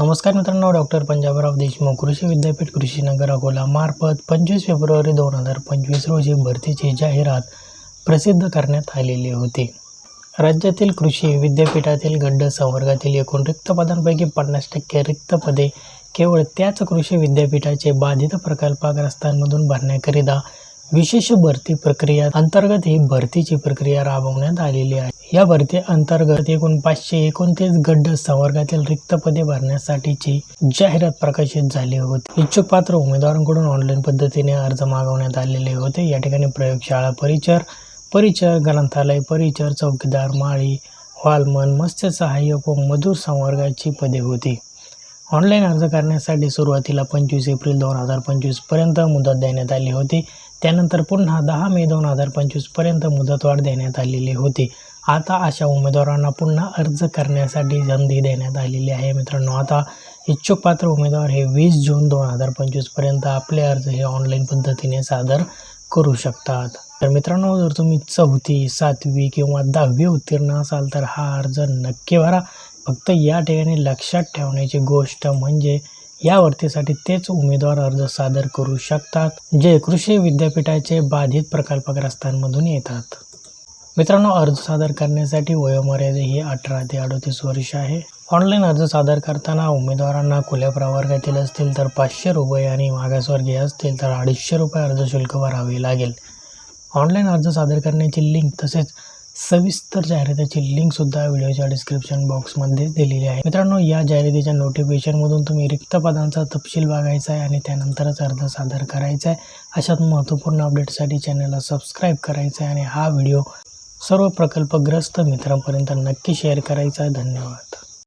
नमस्कार मित्रांनो डॉक्टर पंजाबराव देशमुख कृषी विद्यापीठ कृषीनगर अकोला मार्फत पंचवीस फेब्रुवारी दोन हजार पंचवीस रोजी भरतीची जाहिरात प्रसिद्ध करण्यात आलेली होती. राज्यातील कृषी विद्यापीठातील गड्ड संवर्गातील एकूण रिक्त पदांपैकी पन्नास टक्के रिक्त पदे केवळ त्याच कृषी विद्यापीठाचे बाधित प्रकल्पग्रस्तांमधून भरण्याकरिता विशेष भरती प्रक्रिया अंतर्गत ही भरतीची प्रक्रिया राबवण्यात आलेली आहे. या भरती अंतर्गत एकूण पाचशे एकोणतीस गड्ड संवर्गातील रिक्त पदे भरण्यासाठीची जाहिरात प्रकाशित झाली होती. इच्छुक पात्र उमेदवारांकडून ऑनलाईन पद्धतीने अर्ज मागवण्यात आलेले होते. या ठिकाणी प्रयोगशाळा परिचर परिचर ग्रंथालय परिचर चौकीदार माळी वालमन मत्स्य सहाय्यक व मधुर संवर्गाची पदे होती. ऑनलाईन अर्ज करण्यासाठी सुरुवातीला पंचवीस एप्रिल दोन हजार पंचवीसपर्यंत मुदत देण्यात आली होती. त्यानंतर पुन्हा दहा मे दोन हजार पंचवीसपर्यंत मुदतवाढ देण्यात आलेली होती. आता अशा उमेदवारांना पुन्हा अर्ज करण्यासाठी संधी देण्यात आलेली आहे मित्रांनो. आता इच्छुक पात्र उमेदवार हे वीस जून दोन हजार पंचवीसपर्यंत आपले अर्ज हे ऑनलाईन पद्धतीने सादर करू शकतात. तर मित्रांनो जर तुम्ही चौथी सातवी किंवा दहावी उत्तीर्ण असाल तर हा अर्ज नक्की भरा. फक्त या ठिकाणी लक्षात ठेवण्याची गोष्ट म्हणजे या भरतीसाठी तेच उमेदवार अर्ज सादर करू शकतात जे कृषी विद्यापीठाचे बाधित प्रकल्पग्रस्तांमधून येतात. मित्रांनो अर्ज सादर करण्यासाठी वयोमर्यादा ही अठरा ते अडतीस वर्ष आहे. ऑनलाईन अर्ज सादर करताना उमेदवारांना खुल्या प्रवर्गातील असतील तर पाचशे रुपये आणि मागासवर्गीय असतील तर अडीचशे रुपये अर्ज शुल्क भरावे लागेल. ऑनलाईन अर्ज सादर करण्याची लिंक तसेच सविस्तर जाहिरातीची लिंकसुद्धा व्हिडिओच्या डिस्क्रिप्शन बॉक्समध्ये दिलेली आहे. मित्रांनो या जाहिरातीच्या नोटिफिकेशनमधून तुम्ही रिक्त पदांचा तपशील बघायचा आहे आणि त्यानंतरच अर्ज सादर करायचा आहे. अशात महत्त्वपूर्ण अपडेटसाठी चॅनलला सबस्क्राईब करायचं आहे आणि हा व्हिडिओ सर्व प्रकल्पग्रस्त मित्रांपर्यंत नक्की शेअर करायचा आहे. धन्यवाद.